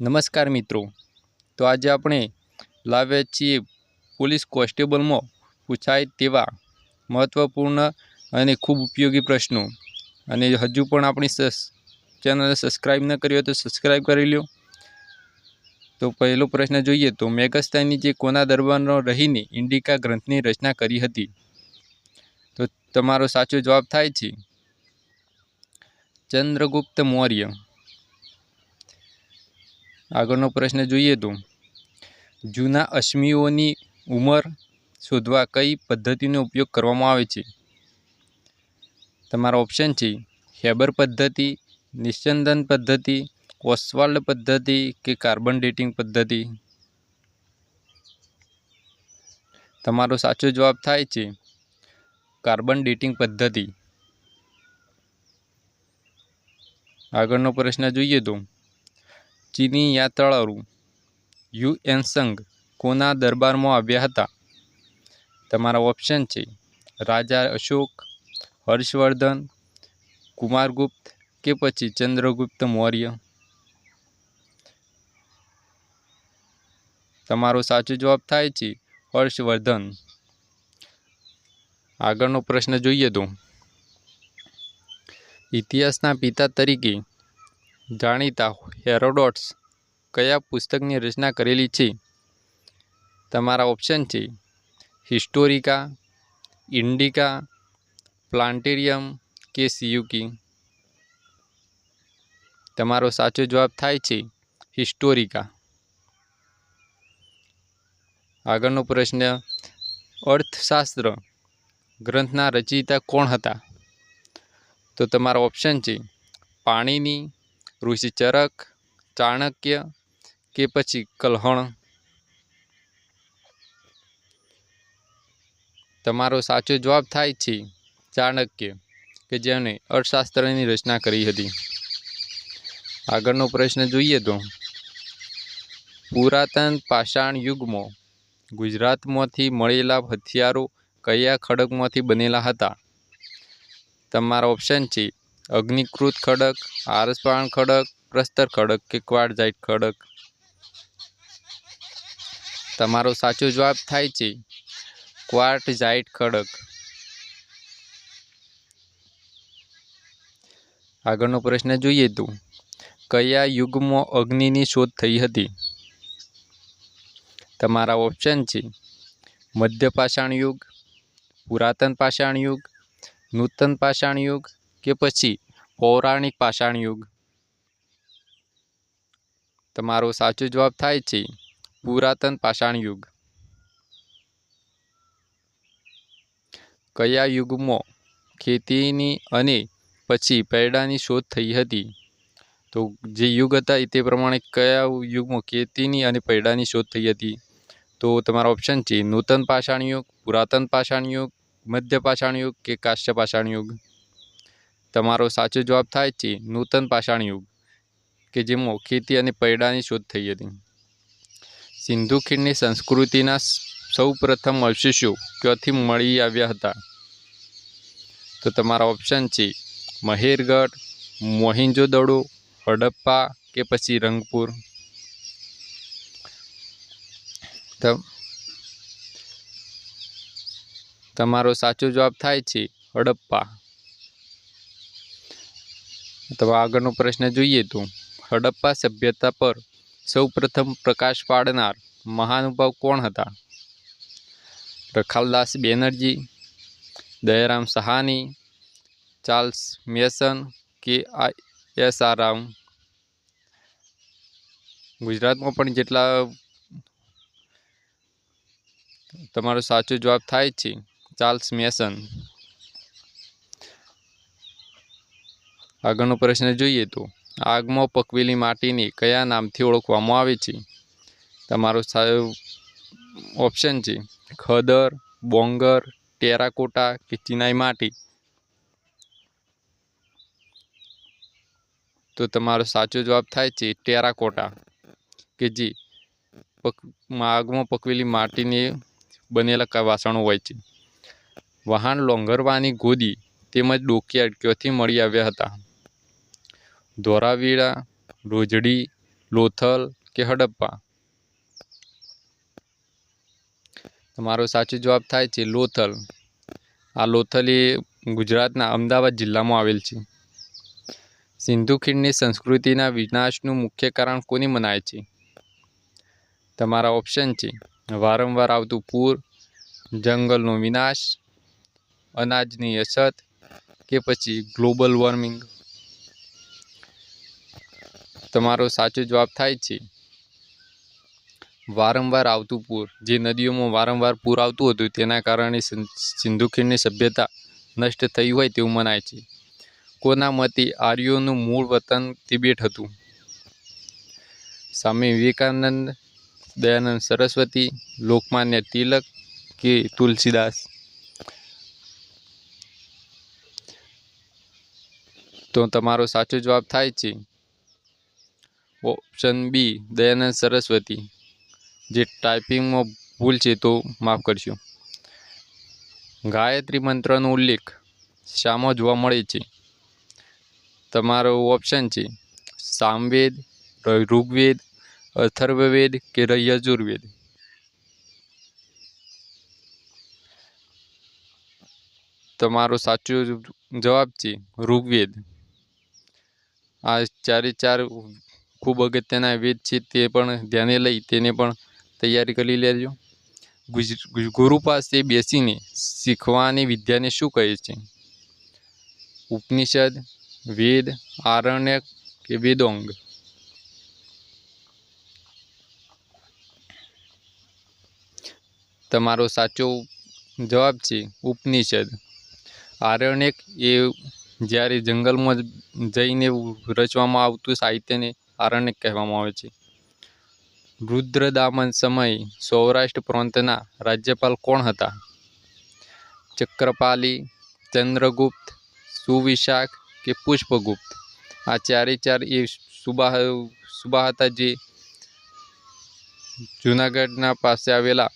નમસ્કાર મિત્રો. તો આજે આપણે લાવ્યા છીએ પોલીસ કોન્સ્ટેબલમાં પૂછાય તેવા મહત્ત્વપૂર્ણ અને ખૂબ ઉપયોગી પ્રશ્નો. અને હજુ પણ આપણી ચેનલને સબસ્ક્રાઈબ ન કરી હોય તો સબસ્ક્રાઈબ કરી લો તો પહેલો પ્રશ્ન જોઈએ તો મેગસ્તાની જે કોના દરબારનો રહીને ઇન્ડિકા ગ્રંથની રચના કરી હતી? તો તમારો સાચો જવાબ થાય છે ચંદ્રગુપ્ત મૌર્ય. આગળનો પ્રશ્ન જોઈએ તો, જૂના અશ્મિઓની ઉંમર શોધવા કઈ પદ્ધતિનો ઉપયોગ કરવામાં આવે છે? તમારા ઓપ્શન છે હેબર પદ્ધતિ નિશ્ચંદન પદ્ધતિ ઓસવાલ્ડ પદ્ધતિ કે કાર્બન ડેટિંગ પદ્ધતિ? તમારો સાચો જવાબ થાય છે કાર્બન ડેટિંગ પદ્ધતિ. આગળનો પ્રશ્ન જોઈએ તો ચીની યાત્રાળુ યુ એન સંઘ કોના દરબારમાં આવ્યા હતા? તમારા ઓપ્શન છે રાજા અશોક, હર્ષવર્ધન, કુમારગુપ્ત કે પછી ચંદ્રગુપ્ત મૌર્ય? તમારો સાચો જવાબ થાય છે હર્ષવર્ધન. આગળનો પ્રશ્ન જોઈએ તો. ઇતિહાસના પિતા તરીકે જાણીતા હેરોડોટ્સ કયા પુસ્તકની રચના કરેલી છે? તમારા ઓપ્શન છે હિસ્ટોરિકા, ઇન્ડિકા, પ્લાન્ટેરિયમ કે સિયુકી. તમારો સાચો જવાબ થાય છે હિસ્ટોરિકા. આગળનો પ્રશ્ન, અર્થશાસ્ત્ર ગ્રંથના રચયિતા કોણ હતા? તો તમારા ઓપ્શન છે પાણીની ઋષિચરક ચાણક્ય કે પછી કલ્હણ? તમારો સાચો જવાબ થાય છે ચાણક્ય, કે જેમણે અર્થશાસ્ત્રની રચના કરી હતી. આગળનો પ્રશ્ન જોઈએ તો, પુરાતન પાષાણ યુગમાં ગુજરાતમાંથી મળેલા હથિયારો કયા ખડકમાંથી બનેલા હતા? તમારો ઓપ્શન છે અગ્નિકૃત ખડક આરસપાણ ખડક, પ્રસ્તર ખડક કે ક્વાડઝાઇટ ખડક? તમારો સાચો જવાબ થાય છે ક્વાર્ટઝાઇટ ખડક. આગળનો પ્રશ્ન જોઈએ તો, કયા યુગમાં અગ્નિની શોધ થઈ હતી? તમારા ઓપ્શન છે મધ્ય પાષાણ યુગ, પુરાતન પાષાણ યુગ, નૂતન પાષાણ યુગ કે પછી પૌરાણિક પાષાણ યુગ? તમારો સાચો જવાબ થાય છે, પુરાતન પાષાણ યુગ. કયા યુગમાં ખેતીની અને પછી પૈડાની શોધ થઈ હતી? તો જે યુગ હતા તે પ્રમાણે કયા યુગમાં ખેતીની અને પૈડાની શોધ થઈ હતી? તો તમારો ઓપ્શન છે, નૂતન પાષાણ યુગ, પુરાતન પાષાણ યુગ, મધ્ય પાષાણ યુગ કે કાશ્ય પાષાણ યુગ. તમારો સાચો જવાબ થાય છે નૂતન પાષાણ યુગ, કે જેમાં ખેતી અને પૈડાની શોધ થઈ હતી. સિંધુ ખીણની સંસ્કૃતિના સૌ પ્રથમ અવશેષો ક્યાંથી મળી આવ્યા હતા? તો તમારા ઓપ્શન છે મહેરગઢ, મોહિંજોદડો, હડપ્પા કે પછી રંગપુર. તમારો સાચો જવાબ થાય છે હડપ્પા. અથવા આગળનો પ્રશ્ન જોઈએ તો, હડપ્પા સભ્યતા પર સૌ પ્રથમ પ્રકાશ પાડનાર મહાનુભાવ કોણ હતા? રખાલદાસ બેનર્જી, દયારામ સહાની, ચાર્લ્સ મેસન, કે આ એસ આર રામ? ગુજરાતમાં પણ જેટલા તમારો સાચો જવાબ થાય છે, ચાર્લ્સ મેસન. આગળનો પ્રશ્ન જોઈએ તો, આગમાં પકવેલી માટીને કયા નામથી ઓળખવામાં આવે છે? તમારો ઓપ્શન છે, ખદર, બોંગર, ટેરાકોટા કે ચિનાઈ માટી? તો તમારો સાચો જવાબ થાય છે ટેરાકોટા, કે જે આગમાં પકવેલી માટીને બનેલા વાસણો હોય છે. વહાણ લોંગરવાની ગોદી તેમજ ડોકિયાડ ક્યાંથી મળી આવ્યા હતા? ધોરાવીરા રોજડી, લોથલ કે હડપ્પા? તમારો સાચો જવાબ થાય છે લોથલ. આ લોથલ એ ગુજરાતના અમદાવાદ જિલ્લામાં આવેલ છે. સિંધુ ખીણની સંસ્કૃતિના વિનાશનું મુખ્ય કારણ કોની મનાય છે? તમારા ઓપ્શન છે વારંવાર આવતું પૂર, જંગલનો વિનાશ, અનાજની અછત કે પછી ગ્લોબલ વોર્મિંગ તમારો સાચો જવાબ થાય છે. વારંવાર આવતું પૂર. જે નદીઓમાં વારંવાર પૂર આવતું હતું, તેના કારણે સિંધુ ખીણની સભ્યતા નષ્ટ થઈ હોય તેવું મનાય છે. કોના મતે આર્યોનું મૂળ વતન તિબેટ હતું? સ્વામી વિવેકાનંદ દયાનંદ સરસ્વતી, લોકમાન્ય તિલક કે તુલસીદાસ? તો તમારો સાચો જવાબ થાય છે. Option B, Dayanand Saraswati. જે ટાઈપિંગમાં ભૂલ છે તો માફ કરશો. ગાયત્રી મંત્રનો ઉલ્લેખ શામાં જોવા મળે છે. તમારો ઓપ્શન છે સામવેદ ઋગ્વેદ, અથર્વવેદ કે યજુર્વેદ. તમારો સાચો જવાબ છે ઋગ્વેદ. આ ચારે ચાર ખૂબ અગત્યના વેદ છે તે પણ ધ્યાને લઈ તેને પણ તૈયારી કરી લેજો. ગુરુ પાસે બેસીને શીખવાની વિદ્યાને શું કહે છે? ઉપનિષદ, વેદ આરણ્યક કે વેદોંગ? તમારો સાચો જવાબ છે ઉપનિષદ. આરણ્યક એ જ્યારે જંગલમાં જઈને રચવામાં આવતું સાહિત્યને આરણ્યક કહેવામાં આવે છે. રુદ્રદામન સમયે સૌરાષ્ટ્ર પ્રાંતના રાજ્યપાલ કોણ હતા? ચક્રપાલી, ચંદ્રગુપ્ત, સુવિશાખ કે પુષ્પગુપ્ત? આ ચારે ચાર એ સુબા સુબા હતા જે જૂનાગઢના પાસે આવેલા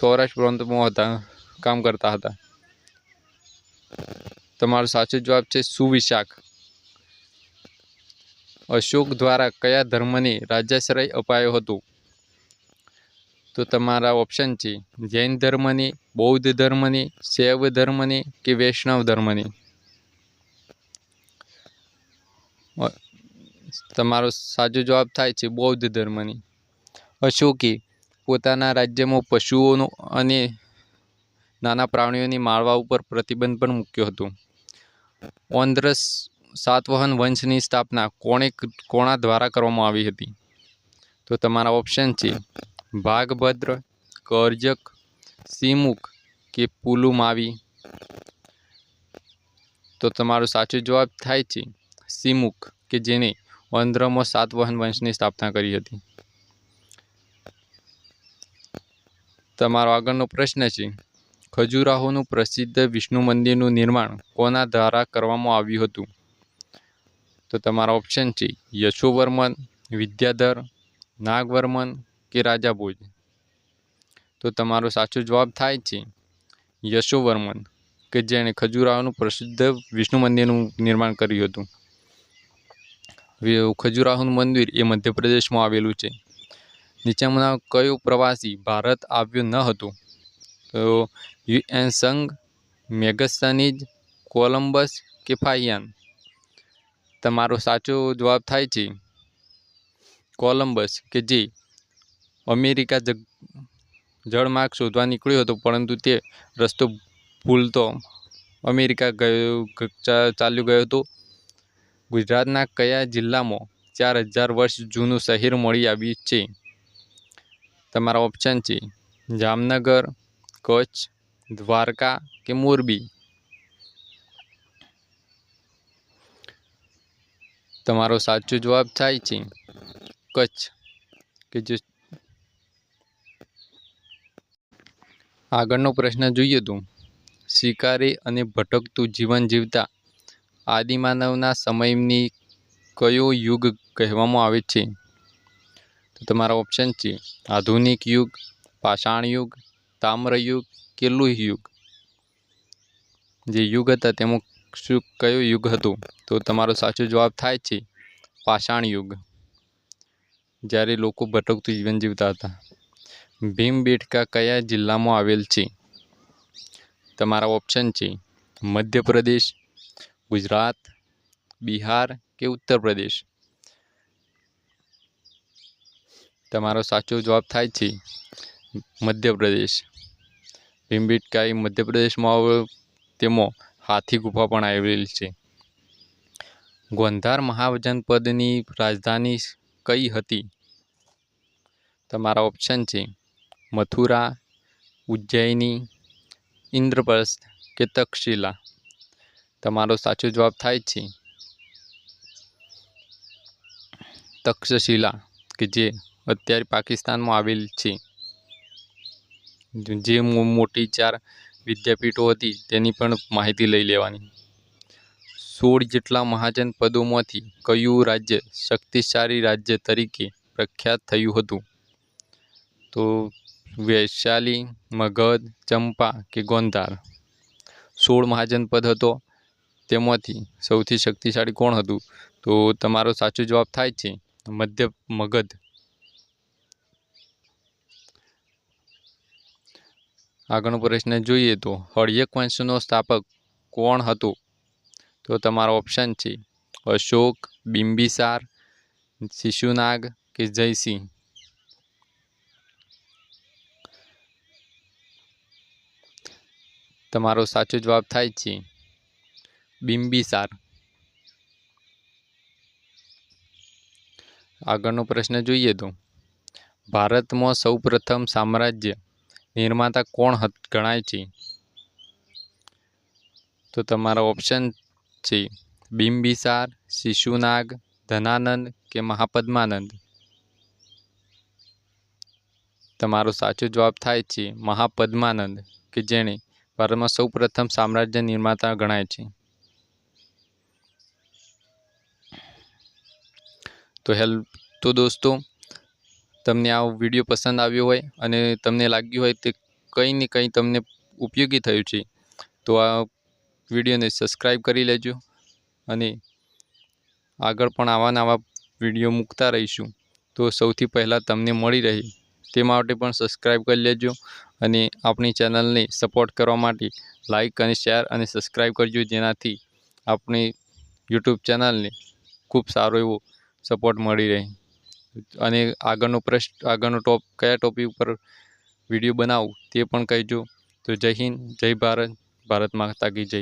સૌરાષ્ટ્ર પ્રાંતમાં હતા, કામ કરતા હતા. તમારો સાચો જવાબ છે સુવિશાખ. અશોક દ્વારા કયા ધર્મને રાજ્યાશ્રય અપાયો હતો? તો તમારા ઓપ્શન છે, જૈન ધર્મને, બૌદ્ધ ધર્મને, શૈવ ધર્મને કે વૈષ્ણવ ધર્મને? તમારો સાચો જવાબ થાય છે બૌદ્ધ ધર્મની. અશોકે પોતાના રાજ્યમાં પશુઓનો અને નાના પ્રાણીઓની માળવા ઉપર પ્રતિબંધ પણ મૂક્યો હતો. ઓન્દ્રસ સાતવહન વંશની સ્થાપના કોણે કોણા દ્વારા કરવામાં આવી હતી? તો તમારા ઓપ્શન છે, ભાગભદ્ર, કર્જક, સિમુખ કે પુલુમાવી? તો તમારો સાચો જવાબ થાય છે, સિમુખ, કે જેને ઓન્દ્રમાં સાતવહન વંશની સ્થાપના કરી હતી. તમારો આગળનો પ્રશ્ન છે, ખજુરાહોનું પ્રસિદ્ધ વિષ્ણુ મંદિરનું નિર્માણ કોના દ્વારા કરવામાં આવ્યું હતું? તો તમારા ઓપ્શન છે યશોવર્મન, વિદ્યાધર, નાગવર્મન કે રાજા ભોજ તો તમારો સાચો જવાબ થાય છે યશોવર્મન, કે જેણે ખજુરાહોનું પ્રસિદ્ધ વિષ્ણુ મંદિરનું નિર્માણ કર્યું હતું. ખજુરાહોનું મંદિર એ મધ્યપ્રદેશમાં આવેલું છે. નીચેમાં કયો પ્રવાસી ભારત આવ્યો ન હતો? તો યુએન સંઘ મેગસ્તાનીજ કોલંબસ કે ફાહિયાન તમારો સાચો જવાબ થાય છે કોલંબસ કે જે અમેરિકા જગ જળમાર્ગ શોધવા નીકળ્યો હતો, પરંતુ તે રસ્તો ભૂલતો અમેરિકા ગયો ચાલ્યો ગયો હતો. ગુજરાતના કયા જિલ્લામાં ચાર હજાર વર્ષ જૂનું શહેર મળી આવ્યું છે? તમારા ઓપ્શન છે જામનગર, કચ્છ, દ્વારકા કે મોરબી. તમારો સાચો જવાબ થાય છે. કચ્છ. કે જે આગળનો પ્રશ્ન જોઈએ તો, શિકારી અને ભટકતું જીવન જીવતા આદિમાનવના સમયની કયો યુગ કહેવામાં આવે છે? તો તમારા ઓપ્શન છે, આધુનિક યુગ, પાષાણ યુગ, તામ્ર યુગ કે લોહ યુગ. જે યુગ હતા તેમાં શું કયું યુગ હતું. તો તમારો સાચો જવાબ થાય છે. પાષાણ યુગ. જ્યારે લોકો ભટકતું જીવન જીવતા હતા. ભીમબેટકા કયા જિલ્લામાં આવેલ છે? તમારા ઓપ્શન છે મધ્યપ્રદેશ, ગુજરાત, બિહાર કે ઉત્તર પ્રદેશ તમારો સાચો જવાબ થાય છે મધ્યપ્રદેશ. ભીમબેટકા એ મધ્યપ્રદેશમાં તેમાં હાથી ગુફા પણ આવેલી છે. ગોંધાર મહાજનપદની રાજધાની કઈ હતી? તમારા ઓપ્શન છે મથુરા, ઉજ્જૈની, ઇન્દ્રપ્રસ્થ કે તક્ષશિલા? તમારો સાચો જવાબ થાય છે તક્ષશિલા, કે જે અત્યારે પાકિસ્તાનમાં આવેલ છે. જે મોટી ચાર વિદ્યાપીઠો હતી, તેની પણ માહિતી લઈ લેવાની. સોળ જેટલા મહાજન પદોમાંથી કયું રાજ્ય શક્તિશાળી રાજ્ય તરીકે પ્રખ્યાત થયું હતું? તો વૈશાલી, મગધ, ચંપા કે ગોંધાર? સોળ મહાજનપદ હતો, તેમાંથી સૌથી શક્તિશાળી કોણ હતું? તો તમારો સાચો જવાબ થાય છે, મધ્ય મગધ. આગળનો પ્રશ્ન જોઈએ તો, હળયક વંશનો સ્થાપક કોણ હતો? તો તમારો ઓપ્શન છે, અશોક, બિંબિસાર, શિશુનાગ કે જયસિંહ? તમારો સાચો જવાબ થાય છે, બિંબિસાર. આગળનો પ્રશ્ન જોઈએ તો, ભારતમાં સૌપ્રથમ સામ્રાજ્ય નિર્માતા કોણ ગણાય છે? તો તમારા ઓપ્શન છે બિંબિસાર, શિશુનાગ, ધનાનંદ કે મહાપદ્માનંદ? તમારો સાચો જવાબ થાય છે મહાપદ્માનંદ, કે જેણે ભારતમાં સૌપ્રથમ સામ્રાજ્ય નિર્માતા ગણાય છે. તો હેલ્પ, તો દોસ્તો તમને આ વીડિયો પસંદ આવ્યો હોય અને તમને લાગ્યું હોય તે કંઈ ને કંઈ તમને ઉપયોગી થયું છે, તો આ વિડીયોને સબસ્ક્રાઈબ કરી લેજો અને આગળ પણ આવા નવા વીડિયો મૂકતા રહીશું. તો સૌથી પહેલાં તમને મળી રહે તે માટે પણ સબસ્ક્રાઈબ કરી લેજો અને આપણી ચેનલને સપોર્ટ કરવા માટે લાઇક અને શેર અને સબસ્ક્રાઈબ કરજો, જેનાથી આપણી યુટ્યુબ ચેનલને ખૂબ સારો એવો સપોર્ટ મળી રહે. અને આગળનો પ્રશ્ન, આગળનો ટોપ, કયા ટોપિક ઉપર વીડિયો બનાવું તે પણ કહેજો. તો જય હિન્દ, જય ભારત ભારત માતા કી જય.